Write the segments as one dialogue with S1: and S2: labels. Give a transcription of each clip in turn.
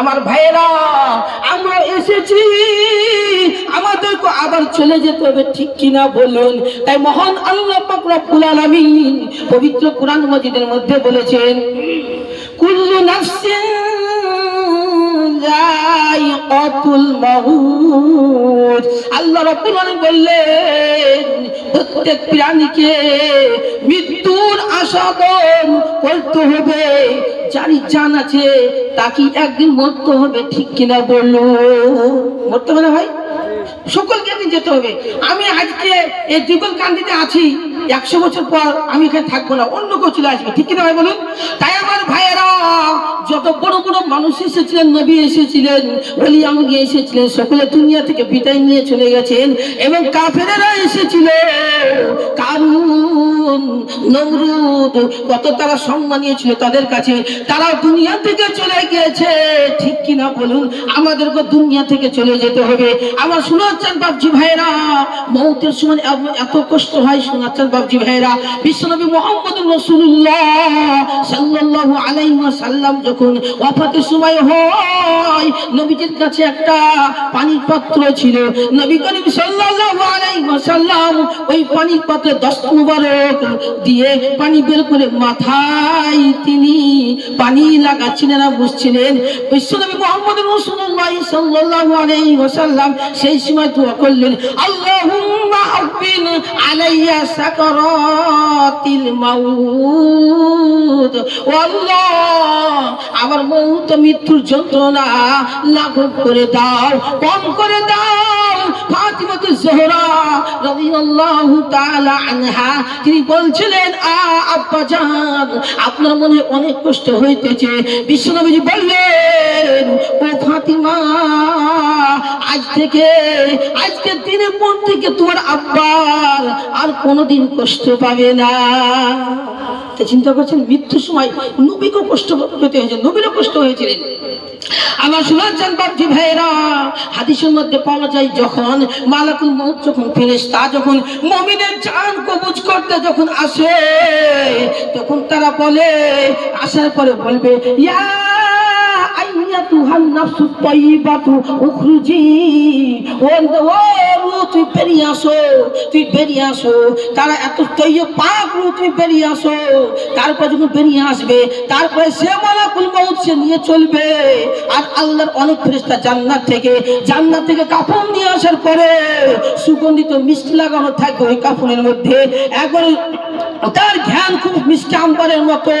S1: আমার ভাইয়েরা, আমরা এসেছি। আমাদেরকে আবার চলে যেতে হবে, ঠিক কিনা বলুন? তাই মহান আল্লাহ রব্বুল আলামিন পবিত্র কোরআন মাজিদের মধ্যে বলেছেন, কুল্লু মাউত। আল্লাহ বললেন, প্রত্যেক প্রাণীকে মৃত্যুর আসাদন করতে হবে। যারই জান আছে তাকে একদিন মরতে হবে, ঠিক কিনা বলল মরতে হবে ভাই? সকলকে একদিন যেতে হবে। আমি আজকে এই দ্বিগুল কান্দিতে আছি, একশো বছর পর আমি এখানে থাকব না, অন্য কেউ চলে আসবে, ঠিক কিনা ভাই বলুন? তাই আমার ভাইয়েরা, যত বড় বড় মানুষ এসেছিলেন, নবী এসেছিলেন বলি আমি এসেছিলেন, সকলে দুনিয়া থেকে বিদায় নিয়ে চলে গেছেন, এবং কাফেরেরা এসেছিল। কারুন নমরুদ, কত তারা সম্মানীয় ছিল তাদের কাছে তারা দুনিয়া থেকে চলে গিয়েছে। ঠিক কিনা বলুন, আমাদেরকে দুনিয়া থেকে চলে যেতে হবে। আমার শোনাচ্ছেন বাবজি ভাইরা মৌতের সময় এত- কষ্ট হয় শোনাচ্ছেন বাবজি ভাইরা বিশ্বনবী মোহাম্মদ রসুল্লাহ সাল্লাল্লাহু আলাইহি ওয়াসাল্লাম যখন ওয়াফাতের সময় হয়, নবীজির কাছে একটা পানির পাত্র ছিল। নবী করিম সাল্লাল্লাহু আলাইহি ওয়াসাল্লাম ওই পানির পাত্রে দস্ত মুবারক দিয়ে পানি বের করে মাথায় তিনি পানি লাগাচ্ছিলেন আর বুঝছিলেন। বিশ্বনবী মোহাম্মদ রাসূলুল্লাহ সাল্লাল্লাহু আলাইহি ওয়াসাল্লাম সেই সময় দোয়া করলেন, আল্লাহুম্মা হাব্বিন আলাইয়া সাকারাতিল মাউত। আমার মৌত মৃত্যুর যন্ত্রণা লাঘব করে দাও, কম করে দাও। ফাতিমাতুজ জোহরা রাদিয়াল্লাহু তাআলা আনহা, তিনি বলছিলেন, আ আব্বা জান, আপনার মনে অনেক কষ্ট হইতেছে। বিশ্বনবীজি বললেন, ও ফাতিমা আজ থেকে, আজকের দিনের পর থেকে তোমার আব্বার আর কোনোদিন কষ্ট পাবে না। চিন্তা করছেন, মৃত্যুর সময় নবীকেও কষ্ট পেতে হয়েছে, নবীরও কষ্ট হয়েছিলেন। আমার শোনাচ্ছেন বাবজি ভাইরা হাদিসের মধ্যে পাওয়া যায়, যখন মালাকুল মৌত যখন ফেরেস তা যখন মমিনের চান কবুজ করতে যখন আসে, তখন তারা বলে, আসার পরে বলবে, ইয়া আইয়াতুহান নাফসু তাইয়িবাতু উখরুজি। ও ও তুই বেরিয়ে আসো তুই বেরিয়ে আসো। তারা এত তৈয় রূহ, তুই বেরিয়ে আসো। তারপর যখন বেরিয়ে আসবে তারপরে সে মালাকুল মৌত সে নিয়ে চলবে। আর আল্লাহর অনেক ফেরেশতা জান্নাত থেকে জান্নাত থেকে কাফন নিয়ে আসার পরে সুগন্ধিত মিষ্টি লাগানো থাকবে ওই কাফনের মধ্যে। একবারে তার জ্ঞান খুব মিষ্টি আম্বারের মতো।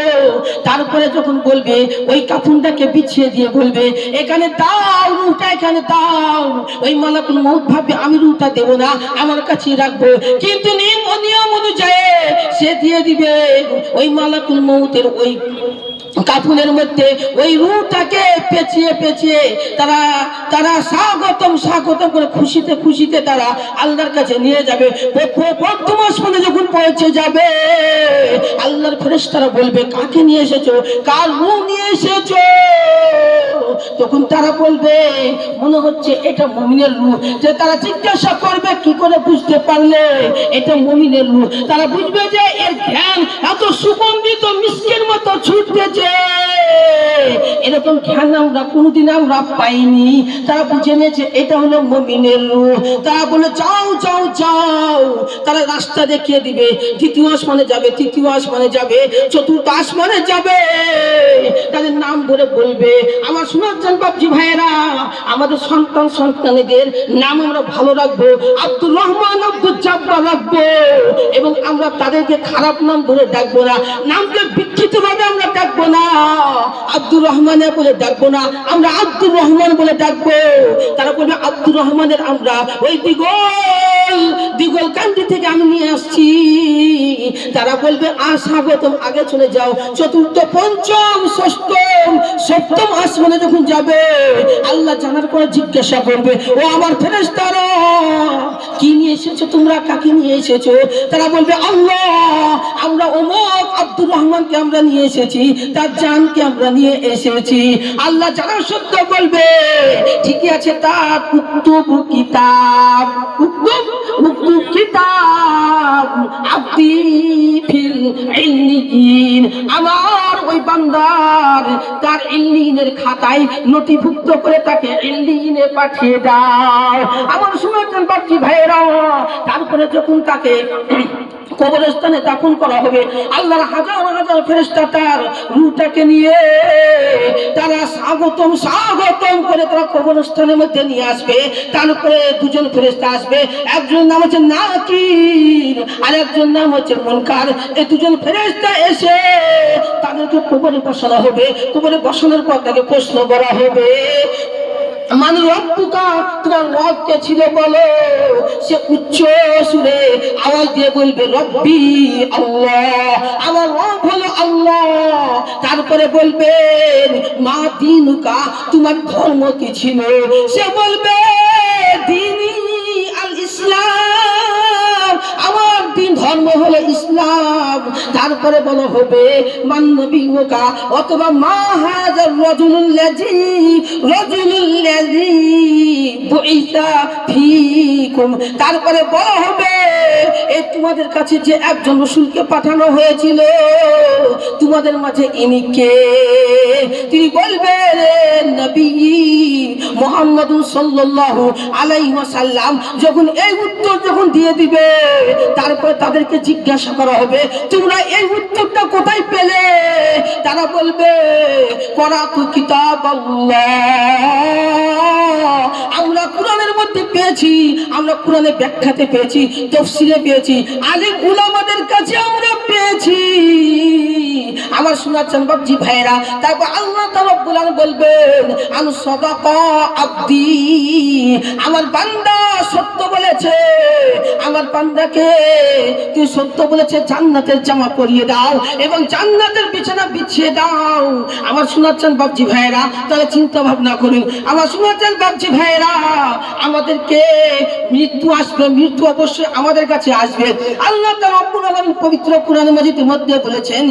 S1: তারপরে যখন বলবে, ওই কাফনটাকে বিছিয়ে দিয়ে বলবে, এখানে দাও রুটা এখানে দাও। ওই মালাকুল মৌত ভাববে, আমি রুটা দেবো না, আমার কাছে রাখব। কিন্তু নিয়ম নিয়ম অনুযায়ী সে দিয়ে দিবে ওই মালাকুল মৌতের ওই কাপুনের মধ্যে। ওই রুটাকে পেঁচিয়ে পেঁচিয়ে তারা তারা স্বাগতম স্বাগতম করে খুশিতে খুশিতে তারা আল্লাহর কাছে নিয়ে যাবে। প্রথম পৌঁছে যাবে? আল্লাহর ফেরেশতারা বলবে কাকে নিয়ে এসেছ? কার রু নিয়ে এসেছ? তখন তারা বলবে, মনে হচ্ছে এটা মমিনের রূহ যে তারা জিজ্ঞাসা করবে, কি করে বুঝতে পারলে এটা মমিনের রূহ তারা বুঝবে যে এর জ্ঞান এত সুগন্ধিত মিষ্টির মতো ছুটতেছে। এরকম জ্ঞান আমরা কোনোদিন আমরা পাইনি। তারা বুঝে নিয়েছে, এটা হলো মমিনের রূহ তারা বলে, যাও যাও যাও। তারা রাস্তা দেখিয়ে দিবে তৃতীয় আসমানে যাবে, তৃতীয় আসমানে যাবে, চতুর্থ আসমানে যাবে। তাদের নাম ধরে বলবে, আমার শোনাচ্ছেন পাবজি ভাইয়েরা, আমাদের সন্তান সন্তানদের নাম আমরা ভালো রাখব আব্দুল রহমান আব্দুল জাব্বা রাখব, এবং আমরা তাদেরকে খারাপ নাম ধরে ডাকবো না। নামকে ভাবে আমরা ডাকবো না। আব্দুর রহমানের বলে ডাকবো না, আমরা আব্দুর রহমান বলে ডাকবো। তারা বলবে, আব্দুর রহমানের আমরা ওই দিগল দিগল কান্দি থেকে আমি নিয়ে আসছি। তারা বলবে আ স্বাগতম আগে চলে যাও। চতুর্থ, পঞ্চম, ষষ্ঠম, সপ্তম আসমানে যখন যাবে, আল্লাহ জানার পরে জিজ্ঞাসা করবে, ও আমার ফেরেশতারা, কি নিয়ে এসেছ তোমরা? কাকে নিয়ে এসেছ? তারা বলবে, আল্লাহ, আমরা অমক আব্দুর রহমানকে আমরা নিয়ে এসেছি, তার জানকে আমরা নিয়ে এসেছি। আল্লাহ জানার সত্য বলবে, ঠিকই আছে তার উক্তব কিতাব উক্তব উক্তু কিতাব। আব্দি ফিল আমার ওই বান্দার, তার ইল্লিনের খাতায় নথিভুক্ত করে তাকে ইল্লিনে পাঠিয়ে দাও। আমার শুনেছেন বাচ্চি ভাইরা তারপরে যখন তাকে কবরস্থানে দাফন করা হবে। আল্লাহর হাজার হাজার ফেরেস্তা তার রুটাকে নিয়ে তারা স্বাগতম স্বাগতম করে তারা কবরস্থানের মধ্যে নিয়ে আসবে। তারপরে দুজন ফেরেস্তা আসবে। একজন নাম হচ্ছে নাকির আর একজন নাম হচ্ছে মনকার। এই দুজন ফেরেস্তা এসে তাদেরকে কবরে বসানো হবে। কবরে বসানোর পর তাকে প্রশ্ন করা হবে মানে রব্বুকা, তোমার রক্তে ছিল বলো? সে উচ্চ সুরে আওয়াজ দিয়ে বলবে, রব্বি আল্লাহ। আমার রব হলো আল্লাহ। তারপরে বলবে মা দিনুকা, তোমার ধর্ম কি ছিল? সে বলবে দিনী আল ইসলাম হলো ইসলাম। তারপরে বলো হবে মান্নবীকা অথবা মা হাজার রজুল্লাজি রজুল্লাজি তারপরে বলো হবে এই তোমাদের কাছে যে একজন রসুলকে পাঠানো হয়েছিল, তোমাদের মাঝে ইনি কে? তিনি বলবেন, নবী মোহাম্মদ সাল্লাল্লাহু আলাইহি ওয়াসাল্লাম যখন এই উত্তর যখন দিয়ে দিবে, তারপর তাদেরকে জিজ্ঞাসা করা হবে, তোমরা এই উত্তরটা কোথায় পেলে? তারা বলবে করা তু কিতাব আল্লাহ মধ্যে পেয়েছি, আমরা কোরআনের ব্যাখ্যাতে পেয়েছি তফসিরে পেয়েছি, আলিম উলামাদের কাছে আমরা পেয়েছি। আমার শোনাচ্ছেন বাবজি ভাইরা তারপর আল্লাহ তারব্বুল আলামিন বলবেন আনু সাদাকা আব্দি। আমার বান্দা সত্য বলেছে, আমার বান্দাকে তুই সত্য বলেছে, জান্নাতের জামা পরিয়ে দাও এবং জান্নাতের বিছানা বিছিয়ে দাও। আমার শোনাচ্ছেন বাবজি ভাইরা তাহলে চিন্তা ভাবনা করুন। আমার শোনাচ্ছেন বাবজি ভাইরা আমাদেরকে মৃত্যু আসবে, মৃত্যু অবশ্যই আমাদের কাছে আসবে। আল্লাহ তার পবিত্র কোরআন মাজিদের মধ্যে বলেছেন